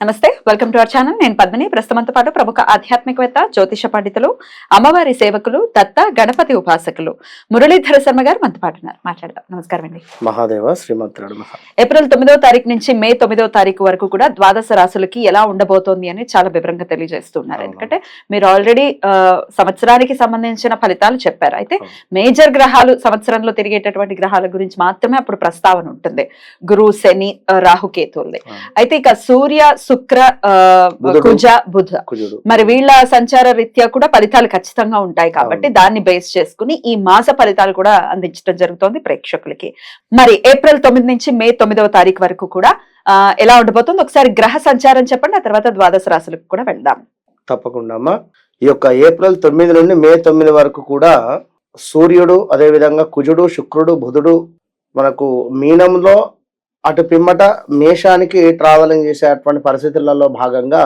నమస్తే welcome to our channel. నేను పద్మిని. ప్రస్తుతంతో పాటు ప్రముఖ ఆధ్యాత్మికవేత్త జ్యోతిష పండితులు అమ్మవారి సేవకులు దత్త గణపతి ఉపాసకులు మురళీధర శర్మ గారు మనతో పాటు ఉన్నారు. మాట్లాడదాం. నమస్కారం అండి. మహాదేవ శ్రీమంతుడు ఏప్రిల్ తొమ్మిదో తారీఖు నుంచి మే తొమ్మిదో తారీఖు వరకు కూడా ద్వాదశ రాశులకి ఎలా ఉండబోతోంది అని చాలా వివరంగా తెలియజేస్తున్నారు. ఎందుకంటే మీరు ఆల్రెడీ సంవత్సరానికి సంబంధించిన ఫలితాలు చెప్పారు. అయితే. మేజర్ గ్రహాలు సంవత్సరంలో తిరిగేటటువంటి గ్రహాల గురించి మాత్రమే అప్పుడు ప్రస్తావన ఉంటుంది. గురు శని ఆ, రాహు కేతువులది అయితే ఇక సూర్య శుక్ర. కుజ బుధ. మరి వీళ్ళ సంచార రీత్యా కూడా ఫలితాలు ఖచ్చితంగా ఉంటాయి కాబట్టి. దాన్ని బేస్ చేసుకుని ఈ మాస ఫలితాలు కూడా అందించడం జరుగుతోంది ప్రేక్షకులకి. మరి ఏప్రిల్ తొమ్మిది నుంచి మే తొమ్మిదవ తారీఖు వరకు కూడా ఎలా ఉండబోతుంది? ఒకసారి గ్రహ సంచారం చెప్పండి ఆ తర్వాత ద్వాదశ రాశులకు కూడా వెళ్దాం. తప్పకుండా అమ్మా. ఈ యొక్క ఏప్రిల్ తొమ్మిది నుండి మే తొమ్మిది వరకు కూడా సూర్యుడు అదే విధంగా కుజుడు శుక్రుడు బుధుడు మనకు మీనంలో అటు పిమ్మట మేషానికి ట్రావెలింగ్ చేసేటువంటి పరిస్థితులలో భాగంగా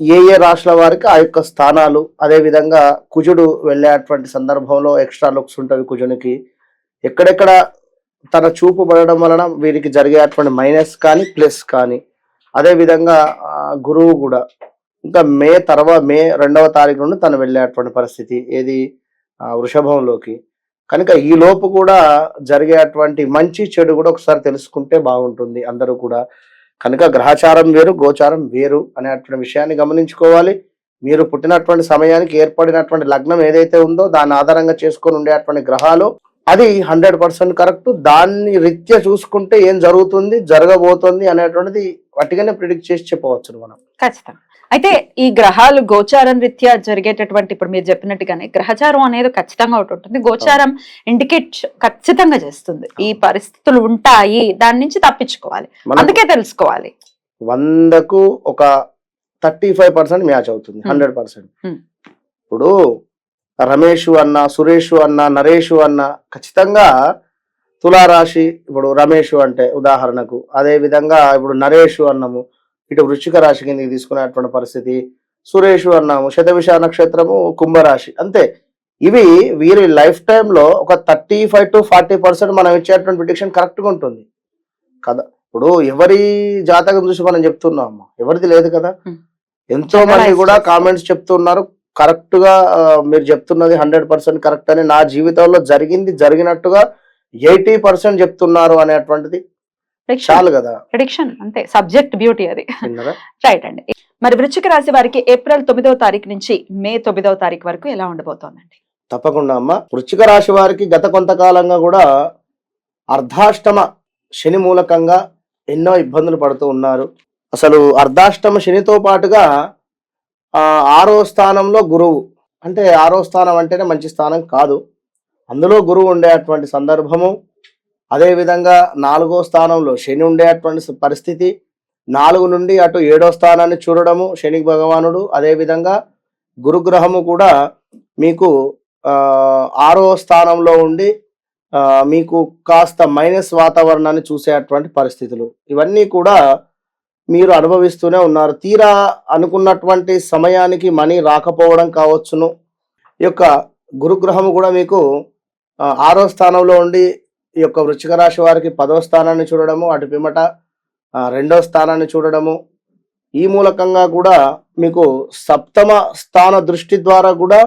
ఏ ఏ రాష్ట్రాల వారికి ఆ యొక్క స్థానాలు అదేవిధంగా కుజుడు వెళ్ళేటువంటి సందర్భంలో ఎక్స్ట్రా లుక్స్ ఉంటుంది కుజునికి. ఎక్కడెక్కడ తన చూపు పడడం వలన వీరికి జరిగేటువంటి మైనస్ కానీ ప్లస్ కానీ. అదేవిధంగా గురువు కూడా. ఇంకా మే తర్వాత మే రెండవ తారీఖు నుండి తను వెళ్ళేటువంటి పరిస్థితి ఏది? వృషభంలోకి. కనుక ఈ లోపు కూడా జరిగేటువంటి మంచి చెడు కూడా ఒకసారి తెలుసుకుంటే బాగుంటుంది. అందరూ కూడా కనుక గ్రహచారం వేరు గోచారం వేరు అనేటువంటి విషయాన్ని గమనించుకోవాలి. మీరు పుట్టినటువంటి సమయానికి ఏర్పడినటువంటి లగ్నం ఏదైతే ఉందో దాని ఆధారంగా చేసుకొని ఉండేటువంటి గ్రహాలు అది హండ్రెడ్ పర్సెంట్ కరెక్ట్. దాన్ని రీత్యా చూసుకుంటే ఏం జరుగుతుంది జరగబోతుంది అనేటువంటిది వట్టిగానే ప్రిడిక్ట్ చేసి చెప్పవచ్చు మనం. ఖచ్చితంగా అయితే ఈ గ్రహాలు గోచారం రీత్యా జరిగేటటువంటి ఇప్పుడు మీరు చెప్పినట్టుగానే గ్రహచారం అనేది ఖచ్చితంగా ఒకటి ఉంటుంది. గోచారం ఇండికేట్ ఖచ్చితంగా చేస్తుంది. ఈ పరిస్థితులు ఉంటాయి దాని నుంచి తప్పించుకోవాలి. అందుకే తెలుసుకోవాలి. వందకు ఒక థర్టీ ఫైవ్ పర్సెంట్ మ్యాచ్ అవుతుంది. Hundred percent. ఇప్పుడు రమేష్ అన్న సురేష్ అన్న నరేష్ అన్న ఖచ్చితంగా తులారాశి ఇప్పుడు రమేష్ అంటే ఉదాహరణకు. అదే విధంగా ఇప్పుడు నరేష్ అన్నము ఇటు వృశ్చిక రాశి కిందకి తీసుకునేటువంటి పరిస్థితి. సురేష్ అన్నాము శతవిష నక్షత్రము కుంభరాశి అంతే. ఇవి వీరి లైఫ్ టైంలో ఒక thirty five to forty percent మనం ఇచ్చేటువంటి ప్రిడిక్షన్ కరెక్ట్గా ఉంటుంది. కదా? ఇప్పుడు ఎవరి జాతకం చూసి మనం చెప్తున్నాం ఎవరిది లేదు కదా. ఎంతో మంది కూడా. కామెంట్స్ చెప్తున్నారు. కరెక్ట్గా ఆ, మీరు చెప్తున్నది హండ్రెడ్ పర్సెంట్ కరెక్ట్ అని నా జీవితంలో జరిగింది జరిగినట్టుగా ఎయిటీ పర్సెంట్ చెప్తున్నారు అనేటువంటిది చాలు కదా. ప్రిడిక్షన్ అంతే. సబ్జెక్ట్ బ్యూటీ అది. రైట్ అండి. మరి వృశ్చిక రాశి వారికి ఏప్రిల్ తొమ్మిదవ తారీఖు నుంచి మే తొమ్మిదవ తారీఖు వరకు ఎలా ఉండబోతోందండి? తప్పకుండా అమ్మ. వృశ్చిక రాశి వారికి గత కొంతకాలంగా కూడా అర్ధాష్టమ శని మూలకంగా ఎన్నో ఇబ్బందులు పడుతూ ఉన్నారు. అసలు అర్ధాష్టమ శనితో పాటుగా ఆరో స్థానంలో గురువు. అంటే ఆరో స్థానం అంటేనే మంచి స్థానం కాదు. అందులో గురువు ఉండేటువంటి సందర్భము అదేవిధంగా నాలుగో స్థానంలో శని ఉండేటువంటి పరిస్థితి నాలుగు నుండి అటు ఏడో స్థానాన్ని చూడడము శని భగవానుడు అదేవిధంగా గురుగ్రహము కూడా మీకు ఆరో స్థానంలో ఉండి మీకు కాస్త మైనస్ వాతావరణాన్ని చూసేటువంటి పరిస్థితులు. ఇవన్నీ కూడా మీరు అనుభవిస్తూనే ఉన్నారు. తీరా అనుకున్నటువంటి సమయానికి మనీ రాకపోవడం కావచ్చును. ఈ యొక్క గురుగ్రహము కూడా మీకు ఆరో స్థానంలో ఉండి ఈ యొక్క వృచ్చిక రాశి వారికి పదో స్థానాన్ని చూడడము అటు పిమ్మట రెండవ రెండో స్థానాన్ని చూడడము ఈ మూలకంగా కూడా మీకు సప్తమ స్థాన దృష్టి ద్వారా కూడా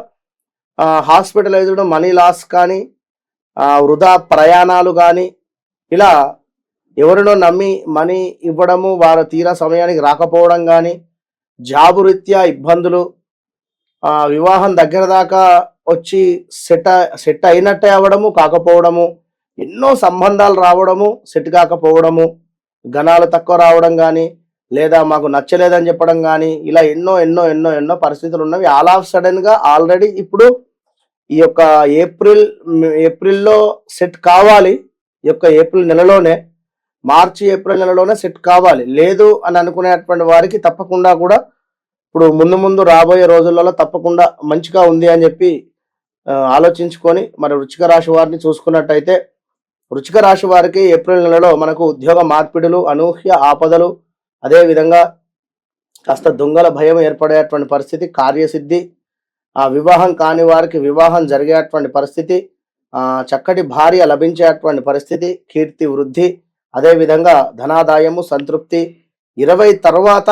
హాస్పిటలైజ్డ్ మనీ లాస్ కానీ వృధా ప్రయాణాలు కానీ ఇలా ఎవరినో నమ్మి మనీ ఇవ్వడము వారు తీరా సమయానికి రాకపోవడం కానీ జాబు రీత్యా ఇబ్బందులు వివాహం దగ్గర దాకా వచ్చి సెట్ సెట్ అయినట్టే అవ్వడము కాకపోవడము ఎన్నో సంబంధాలు రావడము సెట్ కాకపోవడము గణాలు తక్కువ రావడం కానీ లేదా మాకు నచ్చలేదని చెప్పడం కానీ ఇలా ఎన్నో ఎన్నో ఎన్నో ఎన్నో పరిస్థితులు ఉన్నవి. ఆల్ ఆఫ్ సడన్గా ఆల్రెడీ ఇప్పుడు ఈ యొక్క ఏప్రిల్ ఏప్రిల్లో సెట్ కావాలి. ఈ యొక్క ఏప్రిల్ నెలలోనే మార్చి ఏప్రిల్ నెలలోనే సెట్ కావాలి. లేదు అని అనుకునేటువంటి వారికి తప్పకుండా కూడా ఇప్పుడు ముందు ముందు రాబోయే రోజులలో తప్పకుండా మంచిగా ఉంది అని చెప్పి ఆలోచించుకొని మరి వృచ్చిక రాశి వారిని చూసుకున్నట్టయితే వృచ్చిక రాశి వారికి ఏప్రిల్ నెలలో మనకు ఉద్యోగ మార్పిడులు అనూహ్య ఆపదలు అదే విధంగా కాస్త దొంగల భయం ఏర్పడేటువంటి పరిస్థితి కార్యసిద్ధి ఆ వివాహం కాని వారికి వివాహం జరిగేటువంటి పరిస్థితి చక్కటి భార్య లభించేటువంటి పరిస్థితి కీర్తి వృద్ధి అదేవిధంగా ధనాదాయము సంతృప్తి. ఇరవై తర్వాత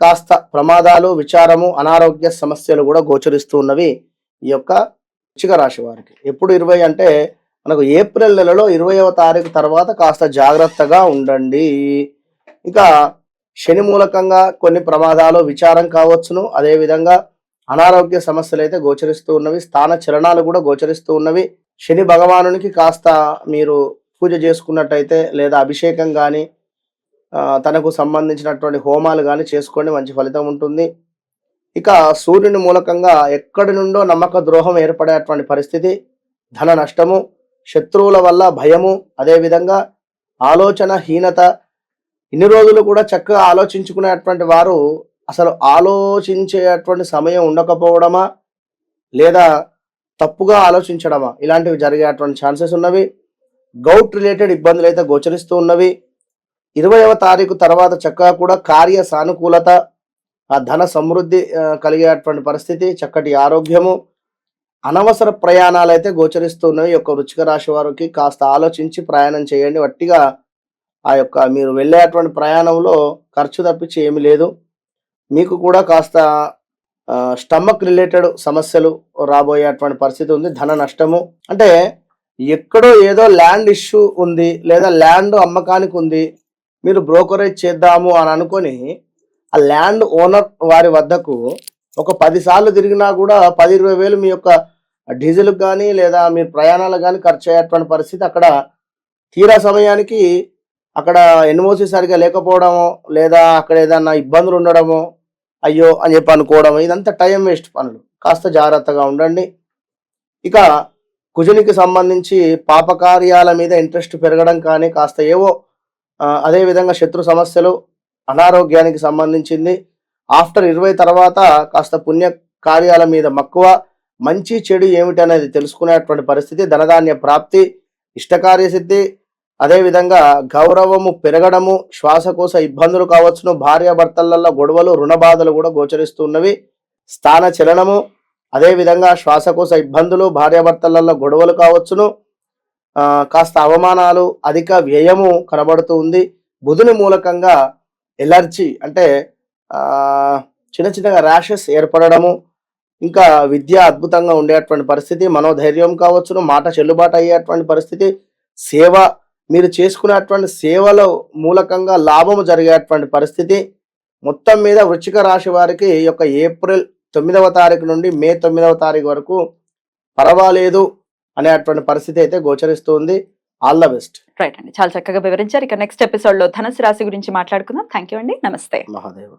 కాస్త ప్రమాదాలు విచారము అనారోగ్య సమస్యలు కూడా గోచరిస్తూ ఉన్నవి ఈ యొక్క వృచ్చిక రాశి వారికి. ఎప్పుడు ఇరవై అంటే మనకు ఏప్రిల్ నెలలో ఇరవైవ తారీఖు తర్వాత కాస్త జాగ్రత్తగా ఉండండి. ఇక శని మూలకంగా కొన్ని ప్రమాదాలు విచారం కావచ్చును. అదేవిధంగా అనారోగ్య సమస్యలు అయితే గోచరిస్తూ ఉన్నవి. స్థాన చలనాలు కూడా గోచరిస్తూ ఉన్నవి. శని భగవానునికి కాస్త మీరు పూజ చేసుకున్నట్టయితే లేదా అభిషేకం కానీ తనకు సంబంధించినటువంటి హోమాలు కానీ చేసుకోండి మంచి ఫలితం ఉంటుంది. ఇక సూర్యుని మూలకంగా ఎక్కడి నుండో నమ్మక ద్రోహం ఏర్పడేటువంటి పరిస్థితి ధన నష్టము శత్రువుల వల్ల భయము అదేవిధంగా ఆలోచన హీనత ఇన్ని రోజులు కూడా చక్కగా ఆలోచించుకునేటువంటి వారు అసలు ఆలోచించేటువంటి సమయం ఉండకపోవడమా? లేదా తప్పుగా ఆలోచించడమా? ఇలాంటివి జరిగేటువంటి ఛాన్సెస్ ఉన్నవి. గౌట్ రిలేటెడ్ ఇబ్బందులు అయితే గోచరిస్తూ ఉన్నవి. ఇరవైవ తారీఖు తర్వాత చక్కగా కూడా కార్య సానుకూలత ఆ ధన సమృద్ధి కలిగేటువంటి పరిస్థితి చక్కటి ఆరోగ్యము అనవసర ప్రయాణాలు అయితే గోచరిస్తున్నాయి యొక్క వృచ్చిక రాశి వారికి కాస్త ఆలోచించి ప్రయాణం చేయండి. వట్టిగా ఆ యొక్క మీరు వెళ్ళేటువంటి ప్రయాణంలో ఖర్చు తప్పించి ఏమీ లేదు. మీకు కూడా కాస్త స్టమక్ రిలేటెడ్ సమస్యలు రాబోయేటువంటి పరిస్థితి ఉంది. ధన నష్టము. అంటే ఎక్కడో ఏదో ల్యాండ్ ఇష్యూ ఉంది లేదా ల్యాండ్ అమ్మకానికి ఉంది మీరు బ్రోకరేజ్ చేద్దాము అని అనుకొని ఆ ల్యాండ్ ఓనర్ వారి వద్దకు ఒక పదిసార్లు తిరిగినా కూడా పది ఇరవై వేలు మీ యొక్క డీజిల్కి కానీ లేదా మీ ప్రయాణాలకు కానీ ఖర్చు అయ్యేటువంటి పరిస్థితి అక్కడ తీరా సమయానికి అక్కడ ఎన్ఓసి సరిగా లేకపోవడమో లేదా అక్కడ ఏదన్నా ఇబ్బందులు ఉండడమో అయ్యో అని చెప్పి అనుకోవడము ఇదంతా టైం వేస్ట్ పనులు. కాస్త జాగ్రత్తగా ఉండండి. ఇక కుజునికి సంబంధించి పాపకార్యాల మీద ఇంట్రెస్ట్ పెరగడం కానీ కాస్త ఏవో అదేవిధంగా శత్రు సమస్యలు అనారోగ్యానికి సంబంధించింది. ఆఫ్టర్ ఇరవై తర్వాత కాస్త పుణ్య కార్యాల మీద మక్కువ మంచి చెడు ఏమిటి అనేది తెలుసుకునేటువంటి పరిస్థితి ధనధాన్య ప్రాప్తి ఇష్టకార్య సిద్ధి అదేవిధంగా గౌరవము పెరగడము శ్వాసకోశ ఇబ్బందులు కావచ్చును భార్యాభర్తలలో గొడవలు రుణ బాధలు కూడా గోచరిస్తున్నవి స్థాన చలనము అదేవిధంగా శ్వాసకోశ ఇబ్బందులు భార్యాభర్తలలో గొడవలు కావచ్చును. కాస్త అవమానాలు అధిక వ్యయము కనబడుతూ ఉంది. బుధుని మూలకంగా ఎలర్జీ అంటే చిన్న చిన్నగా ర్యాషెస్ ఏర్పడడము ఇంకా విద్య అద్భుతంగా ఉండేటువంటి పరిస్థితి మనోధైర్యం కావచ్చును మాట చెల్లుబాటు అయ్యేటువంటి పరిస్థితి సేవ మీరు చేసుకునేటువంటి సేవల మూలకంగా లాభము జరిగేటువంటి పరిస్థితి. మొత్తం మీద వృచ్చిక రాశి వారికి యొక్క ఏప్రిల్ తొమ్మిదవ తారీఖు నుండి మే తొమ్మిదవ తారీఖు వరకు పర్వాలేదు అనేటువంటి పరిస్థితి అయితే గోచరిస్తుంది. All the best. రైట్ అండి. చాలా చక్కగా వివరించారు. ఇక నెక్స్ట్ ఎపిసోడ్లో ధనుసు రాశి గురించి మాట్లాడుకుందాం. థ్యాంక్ యూ అండి. నమస్తే. మహాదేవ్.